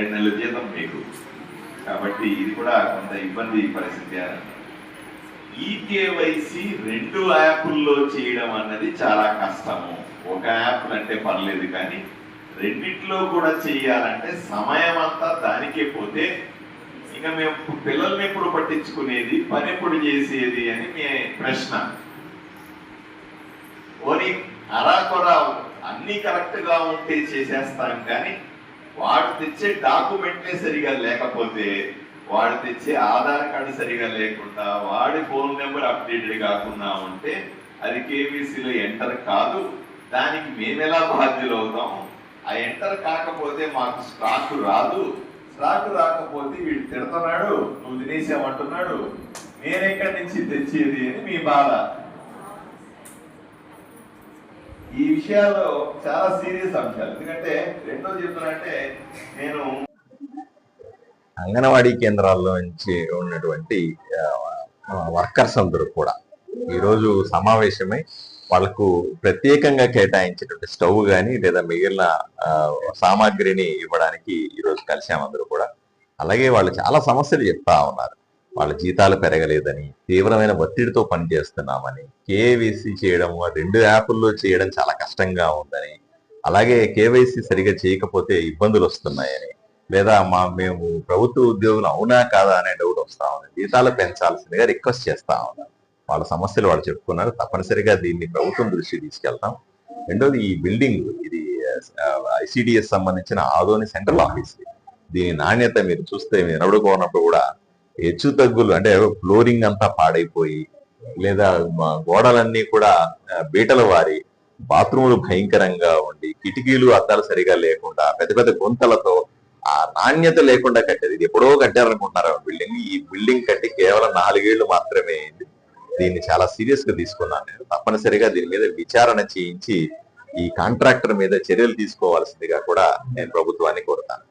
రెండు నెలల జీతం మీకు. కాబట్టి ఇది కూడా కొంత ఇబ్బంది పరిస్థితి ఈకేవైసీ రెండు యాప్ల్లో చేయడం అన్నది చాలా కష్టము. ఒక యాప్ అంటే పర్లేదు కానీ రెండిట్లో కూడా చేయాలంటే సమయం అంతా దానికే పోతే ఇంకా మేము పిల్లల్ని ఎప్పుడు పట్టించుకునేది పని ఎప్పుడు చేసేది అని మీ ప్రశ్న. ఓని అరాకొరా అన్నీ కరెక్ట్గా ఉంటే చేసేస్తాం కానీ వాడు తెచ్చే డాక్యుమెంట్లే సరిగా లేకపోతే వాడు తెచ్చే ఆధార్ కార్డు సరిగా లేకుండా వాడి ఫోన్ నెంబర్ అప్డేటెడ్ కాకుండా ఉంటే అది కేవీసీలో ఎంటర్ కాదు. దానికి మేమెలా బాధ్యులు అవుతాం ఆ ఎంటర్ కాకపోతే మాకు స్టాక్ రాదు. స్టాక్ రాకపోతే వీడు తిడుతున్నాడు నువ్వు తినేసామంటున్నాడు నేనెక్కడి నుంచి తెచ్చేది? అని మీ బాధ. ఈ విషయాల్లో చాలా సీరియస్ అంశాలు. ఎందుకంటే రెండో చెప్తున్నానంటే నేను అంగన్వాడీ కేంద్రాల్లో నుంచి ఉన్నటువంటి వర్కర్స్ అందరూ కూడా ఈరోజు సమావేశమై వాళ్ళకు ప్రత్యేకంగా కేటాయించినటువంటి స్టవ్ కానీ లేదా మిగిలిన సామాగ్రిని ఇవ్వడానికి ఈరోజు కలిసామందరూ కూడా. అలాగే వాళ్ళు చాలా సమస్యలు చెప్తా ఉన్నారు. వాళ్ళ జీతాలు పెరగలేదని తీవ్రమైన ఒత్తిడితో పనిచేస్తున్నామని కేవైసీ చేయడం రెండు యాప్ల్లో చేయడం చాలా కష్టంగా ఉందని అలాగే కేవైసీ సరిగా చేయకపోతే ఇబ్బందులు వస్తున్నాయని లేదా మా మేము ప్రభుత్వ ఉద్యోగులు అవునా కాదా అనే డౌట్ వస్తా ఉంది. జీతాలు పెంచాల్సిందిగా రిక్వెస్ట్ చేస్తా ఉన్నాను వాళ్ళ సమస్యలు వాళ్ళు చెప్పుకున్నారు. తప్పనిసరిగా దీన్ని ప్రభుత్వం దృష్టికి తీసుకెళ్తాం. రెండోది ఈ బిల్డింగ్ ఇది ఐసిడిఎస్ సంబంధించిన ఆదోని సెంట్రల్ ఆఫీస్. దీని నాణ్యత మీరు చూస్తే మీరు నడుకోనప్పుడు కూడా హెచ్చు తగ్గులు అంటే ఫ్లోరింగ్ అంతా పాడైపోయి లేదా గోడలన్నీ కూడా బీటలు వారి బాత్రూములు భయంకరంగా ఉండి కిటికీలు అద్దాలు సరిగా లేకుండా పెద్ద పెద్ద గుంతలతో ఆ నాణ్యత లేకుండా కట్టేది. ఇది ఎప్పుడో కట్టారనుకుంటున్నారు? బిల్డింగ్ ఈ బిల్డింగ్ కట్టి కేవలం నాలుగేళ్ళు మాత్రమే అయింది. దీన్ని చాలా సీరియస్గా తీసుకున్నాను నేను. తప్పనిసరిగా దీని మీద విచారణ చేయించి ఈ కాంట్రాక్టర్ మీద చర్యలు తీసుకోవాల్సిందిగా కూడా నేను ప్రభుత్వాన్ని కోరుతాను.